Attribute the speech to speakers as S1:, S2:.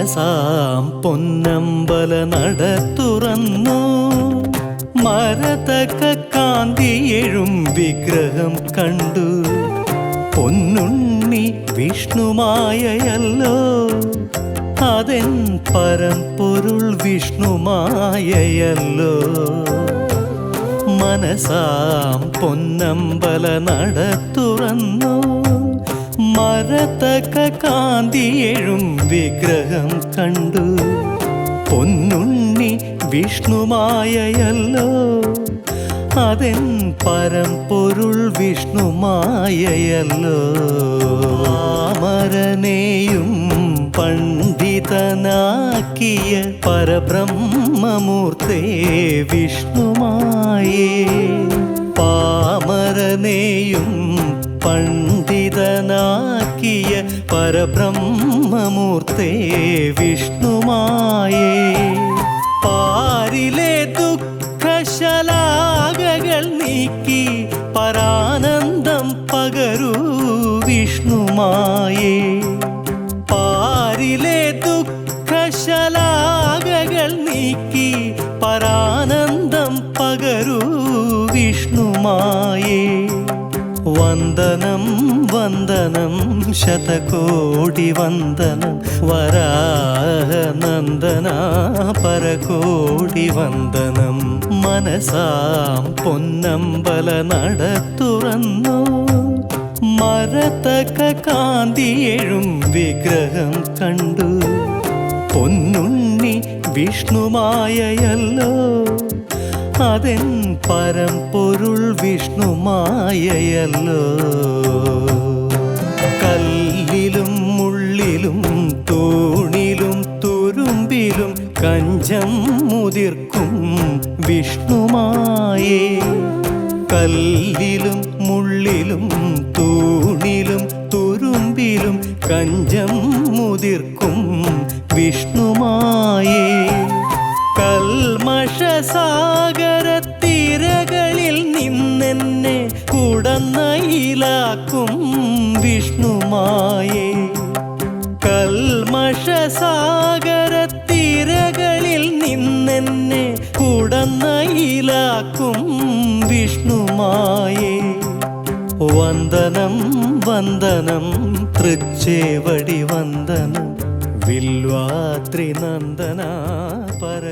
S1: മനസാം പൊന്നമ്പല നട തുറന്നു മരതക കാന്തിയെഴും വിഗ്രഹം കണ്ടു പൊന്നുണ്ണി വിഷ്ണുമായയല്ലോ അതെൻ പരമ്പൊരുൾ വിഷ്ണുമായയല്ലോ മനസാം പൊന്നമ്പല നട തുറന്നു മരതക കാന്തിയെഴും വിഗ്രഹം കണ്ടു പൊന്നുണ്ണി വിഷ്ണുമായയല്ലോ. അതെൻ പരമ്പൊരുൾ വിഷ്ണുമായയല്ലോ. മരനെയും പണ്ഡിതനാക്കിയ പരബ്രഹ്മമൂർത്തേ വിഷ്ണുമായേ. പാമരനെയും പണ്ഡിതനാക്കിയ പരബ്രഹ്മമൂർത്തേ വിഷ്ണുമായേ. പാരിലെ ദുഃഖശലാകകൾ നീക്കി പരാനന്ദം പകരൂ വിഷ്ണുമായേ. പാരിലെ ദുഃഖശലാകകൾ നീക്കി പരാനന്ദം പകരൂ വിഷ്ണുമായേ. വന്ദനം വന്ദനം ശതകോടി വന്ദനം വരാഹനന്ദന പരകോടി വന്ദനം. മനസാം പൊന്നമ്പല നടത്തുറന്നു. മരതക കാന്തി എഴും വിഗ്രഹം കണ്ടു. പൊന്നുണ്ണി വിഷ്ണുമായയല്ലോ. അതെൻ പരമ്പൊരുൾ വിഷ്ണുമായയല്ലോ കല്ലിലും മുള്ളിലും തൂണിലും തുരുമ്പിലും കഞ്ചം മുതിർക്കും വിഷ്ണുമായേ കല്ലിലും മുള്ളിലും തൂണിലും തുരുമ്പിലും കഞ്ചം മുതിർക്കും വിഷ്ണുമായേ കൽമഷസാഗരത്തിരകളിൽ കുടന്നയിലാക്കും വിഷ്ണുമായേ. കൽമഷസാഗരത്തിരകളിൽ നിന്നെന്നെ കുടന്നയിലാക്കും വിഷ്ണുമായേ. വന്ദനം വന്ദനം തൃച്ചേവടി വന്ദനം. വില്വാത്രി നന്ദന പര